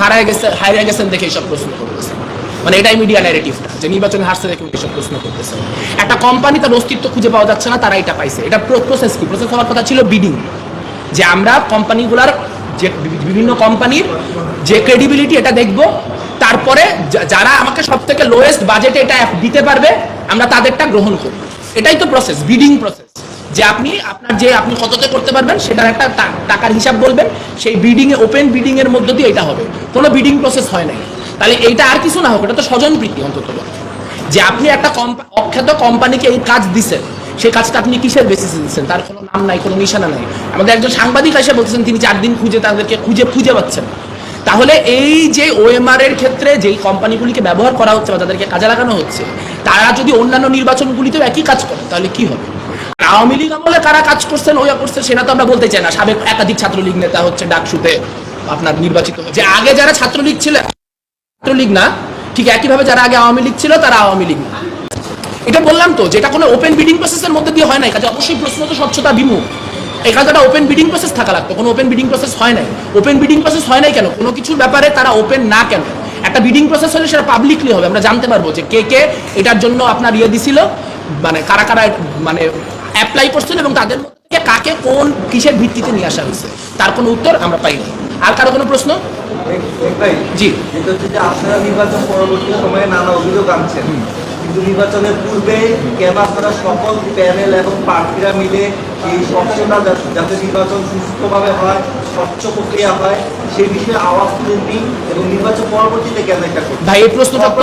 হারায় গেছে, হারিয়ে গেছেন দেখে এইসব প্রশ্ন করতেছে। মানে এটাই মিডিয়া যে নির্বাচনে হারছে দেখে এসব প্রশ্ন করতেছে। একটা কোম্পানি তার অস্তিত্ব খুঁজে পাওয়া যাচ্ছে না, তারা এটা পাইছে। এটা প্রসেস কি? প্রসেস হওয়ার কথা ছিল বিডিং যে আমরা কোম্পানিগুলার যে বিভিন্ন কোম্পানির যে ক্রেডিবিলিটি এটা দেখব, তারপরে যারা আমাকে সব থেকে লোয়েস্ট বাজেটে এটা দিতে পারবে, আমরা তাদেরটা গ্রহণ করব। এটাই তো প্রসেস বিডিং প্রসেস যে আপনি, আপনার যে আপনি কততে করতে পারবেন, সেটার একটা টাকার হিসাব বলবেন। সেই বিডিং এ ওপেন বিডিং এর মধ্য দিয়ে এটা হবে। কোনো বিডিং প্রসেস হয় নাই। তাহলে এইটা আর কিছু না হোক, এটা তো স্বজন প্রীতি অন্তত যে আপনি একটা অখ্যাত কোম্পানিকে এই কাজ দিছেন, সেই কাজটা আপনি কিসের বেসিসে দিচ্ছেন তার কোনো নাম নাই, কোনো নিশানা নাই। আমাদের একজন সাংবাদিক এসে বলতেছেন, তিনি চার দিন খুঁজে তাদেরকে খুঁজে খুঁজে পাচ্ছেন তাহলে এই যে ওএমআর এর ক্ষেত্রে যেই কোম্পানিগুলিকে ব্যবহার করা হচ্ছে বা তাদেরকে কাজে লাগানো হচ্ছে, তারা যদি অন্যান্য নির্বাচনগুলিতেও একই কাজ করে, তাহলে কি হবে? আওয়ামী লীগ আমলে কারা কাজ করছেন, ওয়া করছেন সেটা তো আমরা বলতে চাই না। সাবেক একাধিক ছাত্রলীগ নেতা হচ্ছে ডাকসুতে আপনার নির্বাচিত যে আগে যারা ছাত্রলীগ ছাত্রলীগ না, ঠিক একইভাবে যারা আগে আওয়ামী লীগ ছিল, তারা আওয়ামী লীগ না। এটা বললাম তো, যেটা কোনো ওপেন বিডিং প্রসেসের মধ্যে দিয়ে হয় নাই, কাজে অবশ্যই প্রশ্ন তো স্বচ্ছতা বিমুখ এখানে একটা ওপেন বিডিং প্রসেস থাকা লাগতো, কোনো ওপেন বিডিং প্রসেস হয় নাই। ওপেন বিডিং প্রসেস হয় নাই কেন? কোনো কিছুর ব্যাপারে তারা ওপেন না কেন? একটা বিডিং প্রসেস হলে সেটা পাবলিকলি হবে, আমরা জানতে পারব যে কে কে এটার জন্য আপনার ইয়ে দিছিল মানে কারা কারা মানে অ্যাপ্লাই করছেন এবং তাদের মধ্যে কাকে কোন কিসের ভিত্তিতে নিয়ে আসা হয়েছে তার কোনো উত্তর আমরা পাইনি আর কারও কোনো প্রশ্ন? জি। আপনারা নির্বাচন পরবর্তী সময়ে নানা অভিযোগ আনছেন। কিন্তু নির্বাচনের পূর্বে সকল প্যানেল এবং প্রার্থীরা মিলে এই স্বচ্ছতা যাতে নির্বাচন সুস্থভাবে হয় স্বচ্ছ প্রক্রিয়া হয় সেই বিষয়ে আওয়াজ তুলেননি এবং নির্বাচন পরবর্তীতে কেন এটা ভাই এই প্রশ্নটা তো?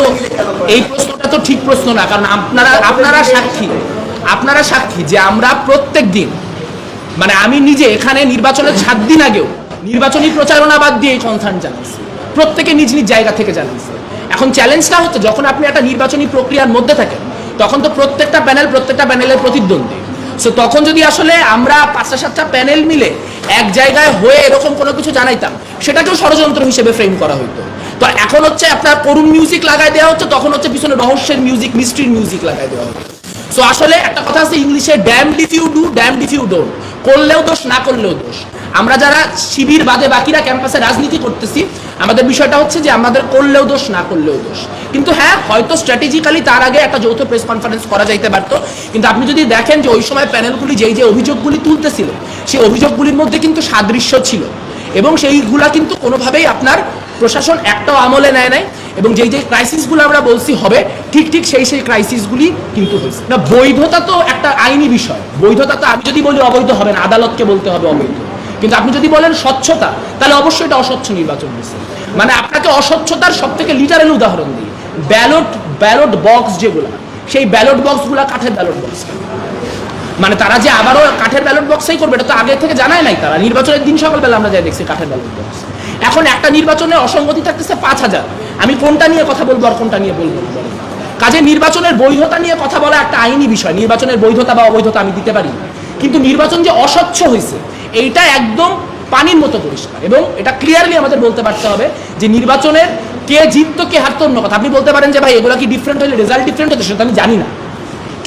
এই প্রশ্নটা তো ঠিক প্রশ্ন না কারণ আপনারা আপনারা সাক্ষী। আপনারা সাক্ষী যে আমরা প্রত্যেক দিন মানে আমি নিজে এখানে নির্বাচনের সাত দিন আগেও নির্বাচনী প্রচারণা বাদ দিয়ে এই কনসার্ন জানাইছি প্রত্যেকে নিজ নিজ জায়গা থেকে জানাইছে এখন চ্যালেঞ্জটা হচ্ছে, যখন আপনি একটা নির্বাচনী প্রক্রিয়ার মধ্যে থাকেন, তখন তো প্রত্যেকটা প্যানেল প্রত্যেকটা প্যানেলের প্রতিদ্বন্দ্বী। সো তখন যদি আসলে আমরা পাঁচটা, সাতটা প্যানেল মিলে এক জায়গায় হয়ে এরকম কোনো কিছু জানাইতাম, সেটাকেও ষড়যন্ত্র হিসেবে ফ্রেম করা হইতো। তো এখন হচ্ছে আপনার করুণ মিউজিক লাগাই দেওয়া হচ্ছে, তখন হচ্ছে পিছনে রহস্যের মিউজিক মিস্ট্রির মিউজিক লাগাই দেওয়া হচ্ছে। সো আসলে একটা কথা আছে ইংলিশে damned if you do damned if you don't করলেও দোষ, না করলেও দোষ। আমরা যারা শিবির বাদে বাকিরা ক্যাম্পাসে রাজনীতি করতেছি, আমাদের বিষয়টা হচ্ছে যে আমাদের করলেও দোষ, না করলেও দোষ। কিন্তু হ্যাঁ হয়তো স্ট্র্যাটেজিক্যালি তার আগে একটা যৌথ প্রেস কনফারেন্স করা যাইতে পারতো। কিন্তু আপনি যদি দেখেন যে ওই সময় প্যানেলগুলি যেই যে অভিযোগগুলি তুলতেছিল, সেই অভিযোগগুলির মধ্যে কিন্তু সাদৃশ্য ছিল। এবং সেইগুলা কিন্তু কোনোভাবেই আপনার প্রশাসন একটাও আমলে নেয় নাই। এবং যেই যে ক্রাইসিসগুলো আমরা বলছি হবে, ঠিক ঠিক সেই সেই ক্রাইসিসগুলি কিন্তু হয়েছে। না, বৈধতা তো একটা আইনি বিষয়। বৈধতা তো আমি যদি বলি অবৈধ হবে না, আদালতকে বলতে হবে অবৈধ। কিন্তু আপনি যদি বলেন স্বচ্ছতা, তাহলে অবশ্যই এটা অস্বচ্ছ নির্বাচন হয়েছে। মানে আপনাকে অস্বচ্ছতার সব থেকে লিটারেল উদাহরণ দিই। ব্যালট ব্যালট বক্স যেগুলো, সেই ব্যালট বক্সগুলো কাঠের ব্যালট বক্স মানে তারা যে আবারও কাঠের ব্যালট বক্সেই করবে, এটা তো আগে থেকে জানায় নাই তারা। নির্বাচনের দিন সকালবেলা আমরা যাই দেখছি কাঠের ব্যালট বক্স এখন একটা নির্বাচনে অসঙ্গতি থাকতেছে পাঁচ হাজার। আমি কোনটা নিয়ে কথা বলব আর কোনটা নিয়ে বলব কাজে নির্বাচনের বৈধতা নিয়ে কথা বলা একটা আইনি বিষয়। নির্বাচনের বৈধতা বা অবৈধতা আমি দিতে পারি। কিন্তু নির্বাচন যে অস্বচ্ছ হয়েছে এইটা একদম পানির মতো পরিষ্কার। এবং এটা ক্লিয়ারলি আমাদের বলতে পারতে হবে যে নির্বাচনের কে জিততো, কে হারতো অন্য কথা। আপনি বলতে পারেন যে ভাই, এগুলো কি ডিফারেন্ট হলে রেজাল্ট ডিফারেন্ট হতো সেটা আমি জানি না।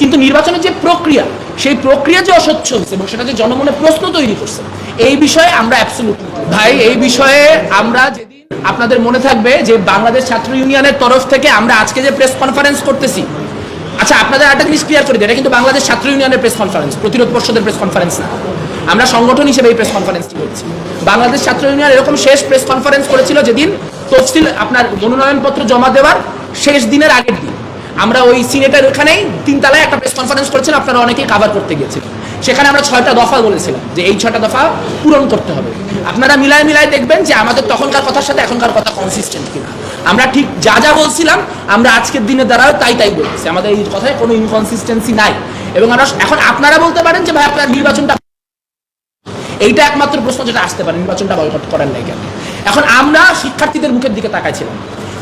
কিন্তু নির্বাচনের যে প্রক্রিয়া, সেই প্রক্রিয়া যে অস্বচ্ছ হয়েছে এবং সেটা যে জনমনে প্রশ্ন তৈরি করছে, এই বিষয়ে আমরা অ্যাবসলুটলি ভাই, এই বিষয়ে আমরা যেদিন আপনাদের মনে থাকবে যে বাংলাদেশ ছাত্র ইউনিয়নের তরফ থেকে আমরা আজকে যে প্রেস কনফারেন্স করতেছি আচ্ছা আপনাদের একটা জিনিস ক্লিয়ার করে দিই, এটা কিন্তু বাংলাদেশ ছাত্র ইউনিয়নের প্রেস কনফারেন্স প্রতিরোধ পর্ষদের প্রেস কনফারেন্স না। আমরা সংগঠন হিসেবে এই প্রেস কনফারেন্সটি করছি। বাংলাদেশ ছাত্র ইউনিয়ন এরকম শেষ প্রেস কনফারেন্স করেছিল যেদিন তফসিল আপনার মনোনয়নপত্র জমা দেওয়ার শেষ দিনের আগের দিন। আমরা ওই সিনেটের ওখানেই তিনতলায় একটা প্রেস কনফারেন্স করেছিলাম, আপনারা অনেকেই কাভার করতে গিয়েছিলেন। সেখানে আমরা ছয়টা দফা বলেছিলাম যে এই ছয়টা দফা পূরণ করতে হবে। আপনারা মিলায় মিলায় দেখবেন যে আমাদের তখনকার কথার সাথে এখনকার কথা কনসিস্টেন্ট কিনা। আমরা ঠিক যা যা বলছিলাম, আমরা আজকের দিনে দ্বারাও তাই তাই বলছি আমাদের এই কথায় কোনো ইনকনসিস্টেন্সি নাই। এবং আমরা এখন আপনারা বলতে পারেন যে ভাই, আপনার নির্বাচনটা এইটা একমাত্র প্রশ্ন যেটা আসতে পারে, নির্বাচনটা বয়কট করার নাই কেন এখন আমরা শিক্ষার্থীদের মুখের দিকে তাকাইছিলাম।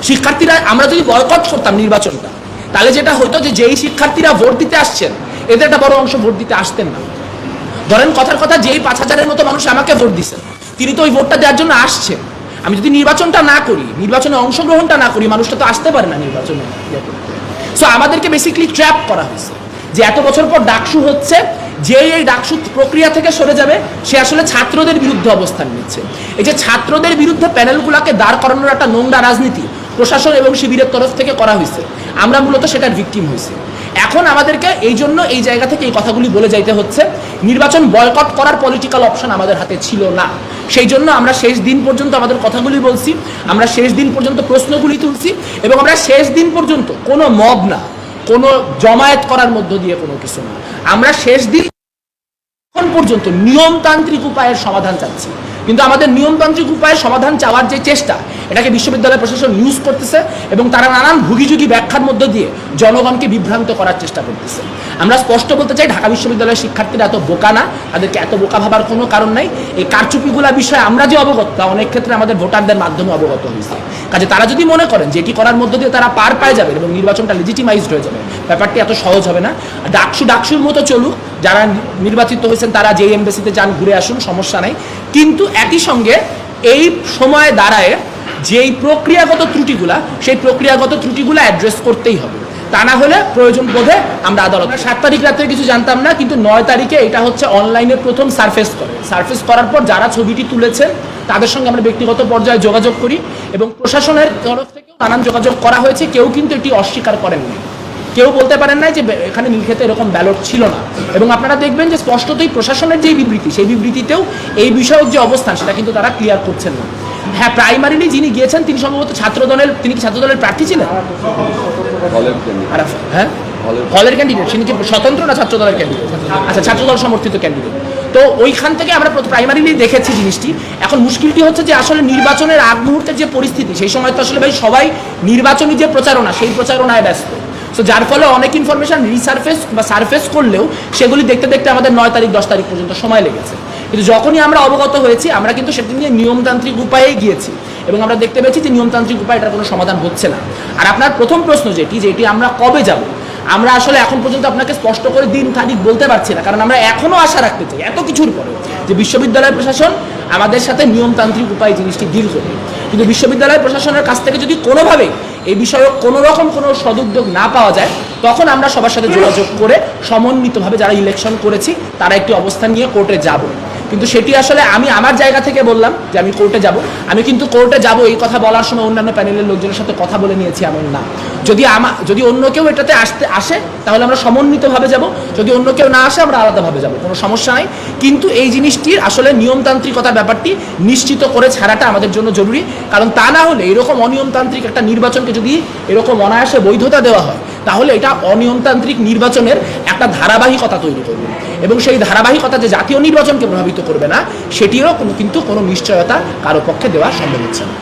শিক্ষার্থীরা, আমরা যদি বয়কট করতাম নির্বাচনটা তাহলে যেটা হতো যে যেই শিক্ষার্থীরা ভোট দিতে আসছেন, এদের একটা বড় অংশ ভোট দিতে আসতেন না। ধরেন কথার কথা, যেই পাঁচ হাজারের মতো মানুষ আমাকে ভোট দিচ্ছেন তিনি তো ওই ভোটটা দেওয়ার জন্য আসছেন। আমি যদি নির্বাচনটা না করি, নির্বাচনে অংশগ্রহণটা না করি, মানুষটা তো আসতে পারে না নির্বাচনে। সো আমাদেরকে বেসিক্যালি ট্র্যাপ করা হয়েছে যে এত বছর পর ডাকসু হচ্ছে যে এই ডাকসু প্রক্রিয়া থেকে সরে যাবে, সে আসলে ছাত্রদের বিরুদ্ধে অবস্থান নিচ্ছে। এই যে ছাত্রদের বিরুদ্ধে প্যানেলগুলোকে দাঁড় করানোর একটা নোংরা রাজনীতি প্রশাসন এবং শিবিরের তরফ থেকে করা হয়েছে। আমরা মূলত সেটার ভিকটিম হয়েছি। এখন আমাদেরকে এই জন্য এই জায়গা থেকে এই কথাগুলি বলে যাইতে হচ্ছে, নির্বাচন বয়কট করার পলিটিক্যাল অপশন আমাদের হাতে ছিল না। সেই জন্য আমরা শেষ দিন পর্যন্ত আমাদের কথাগুলি বলছি, আমরা শেষ দিন পর্যন্ত প্রশ্নগুলি তুলছি এবং আমরা শেষ দিন পর্যন্ত কোনো মব না, কোনো জমায়েত করার মধ্য দিয়ে কোনো কিছু না। আমরা শেষ দিন এখন পর্যন্ত নিয়মতান্ত্রিক উপায়ের সমাধান চাচ্ছি। কিন্তু আমাদের নিয়মতান্ত্রিক উপায়ে সমাধান চাওয়ার যে চেষ্টা, এটাকে বিশ্ববিদ্যালয় প্রশাসন ইউজ করতেছে এবং তারা নানান ভুগিযুগি ব্যাখ্যার মধ্য দিয়ে জনগণকে বিভ্রান্ত করার চেষ্টা করতেছে। আমরা স্পষ্ট বলতে চাই, ঢাকা বিশ্ববিদ্যালয়ের শিক্ষার্থীরা এত বোকা না, তাদেরকে এত বোকা ভাবার কোনো কারণ নাই। এই কারচুপিগুলা বিষয়ে আমরা যে অবগত, তা অনেক ক্ষেত্রে আমাদের ভোটারদের মাধ্যমে অবগত হয়েছে। কাজে তারা যদি মনে করেন যে এটি করার মধ্য দিয়ে তারা পার পায় যাবে এবং নির্বাচনটা লেজিটিমাইজড হয়ে যাবে, ব্যাপারটি এত সহজ হবে না। ডাকসু ডাকসুর মতো চলুক, যারা নির্বাচিত হয়েছেন, তারা যে এমবেসিতে যান, ঘুরে আসুন, সমস্যা নাই। কিন্তু একই সঙ্গে এই সময়ে দাঁড়ায় যেই প্রক্রিয়াগত ত্রুটিগুলা, সেই প্রক্রিয়াগত ত্রুটিগুলো অ্যাড্রেস করতেই হবে। তা না হলে প্রয়োজন বোধে আমরা আদালত সাত তারিখ রাতে কিছু জানতাম না, কিন্তু নয় তারিখে এটা হচ্ছে অনলাইনে প্রথম সার্ফেস করে। সার্ফেস করার পর যারা ছবিটি তুলেছেন, তাদের সঙ্গে আমরা ব্যক্তিগত পর্যায়ে যোগাযোগ করি এবং প্রশাসনের তরফ থেকেও নানান যোগাযোগ করা হয়েছে, কেউ কিন্তু এটি অস্বীকার করেননি। কেউ বলতে পারেন না যে এখানে নীলক্ষেতে এরকম ব্যালট ছিল না। এবং আপনারা দেখবেন যে স্পষ্টতই প্রশাসনের যে বিবৃতি সেই বিবৃতিতেও এই বিষয়ক যে অবস্থান সেটা কিন্তু তারা ক্লিয়ার করছেন না। হ্যাঁ প্রাইমারিলি যিনি গিয়েছেন তিনি সম্ভবত ছাত্র দলের তিনি কি ছাত্রদলের প্রার্থী ছিলেন? হ্যাঁ? হলের ক্যান্ডিডেট তিনি কি স্বতন্ত্র না ছাত্র দলের ক্যান্ডিডেট আচ্ছা ছাত্র দল সমর্থিত ক্যান্ডিডেট তো ওইখান থেকে আমরা প্রাইমারিলি দেখেছি জিনিসটি। এখন মুশকিলটি হচ্ছে যে আসলে নির্বাচনের আগ মুহূর্তের যে পরিস্থিতি সেই সময় তো আসলে ভাই সবাই নির্বাচনী যে প্রচারণা সেই প্রচারণায় ব্যস্ত। তো যার ফলে অনেক ইনফরমেশন রিসার্ফেস বা সারফেস করলেও সেগুলি দেখতে দেখতে আমাদের নয় তারিখ, দশ তারিখ পর্যন্ত সময় লেগেছে। কিন্তু যখনই আমরা অবগত হয়েছি, আমরা কিন্তু সেটি নিয়ে নিয়মতান্ত্রিক উপায়ে গিয়েছি এবং আমরা দেখতে পেয়েছি যে নিয়মতান্ত্রিক উপায় এটার কোনো সমাধান হচ্ছে না। আর আপনার প্রথম প্রশ্ন যেটি, যে এটি আমরা কবে যাব? আমরা আসলে এখন পর্যন্ত আপনাকে স্পষ্ট করে দিন তারিখ বলতে পারছি না, কারণ আমরা এখনও আশা রাখতে চাই, এত কিছুর পরে যে বিশ্ববিদ্যালয় প্রশাসন আমাদের সাথে নিয়মতান্ত্রিক উপায়ে জিনিসটি করবে। কিন্তু বিশ্ববিদ্যালয় প্রশাসনের কাছ থেকে যদি কোনোভাবেই এই বিষয়ে কোনো রকম কোনো সদুদ্যোগ না পাওয়া যায়, তখন আমরা সবার সাথে যোগাযোগ করে সমন্বিতভাবে যারা ইলেকশন করেছি, তারা একটি অবস্থান নিয়ে কোর্টে যাব। কিন্তু সেটি আসলে আমি আমার জায়গা থেকে বললাম যে আমি কোর্টে যাব। আমি কিন্তু কোর্টে যাব, এই কথা বলার সময় অন্যান্য প্যানেলের লোকজনের সাথে কথা বলে নিয়েছি এমন না। যদি আমা যদি অন্য কেউ এটাতে আসতে আসে, তাহলে আমরা সমন্বিতভাবে যাব। যদি অন্য কেউ না আসে, আমরা আলাদাভাবে যাব, কোনো সমস্যা নাই। কিন্তু এই জিনিসটির আসলে নিয়মতান্ত্রিকতার ব্যাপারটি নিশ্চিত করে ছাড়াটা আমাদের জন্য জরুরি। কারণ তা না হলে এরকম অনিয়মতান্ত্রিক একটা নির্বাচনকে যদি এরকম অনায়াসে বৈধতা দেওয়া হয়, তাহলে এটা অনিয়মতান্ত্রিক নির্বাচনের একটা ধারাবাহিকতা তৈরি করবে। এবং সেই ধারাবাহিকতা যে জাতীয় নির্বাচনকে প্রভাবিত করবে না, সেটিরও কোনো কিন্তু কোনো নিশ্চয়তা কারও পক্ষে দেওয়া সম্ভব হচ্ছে না।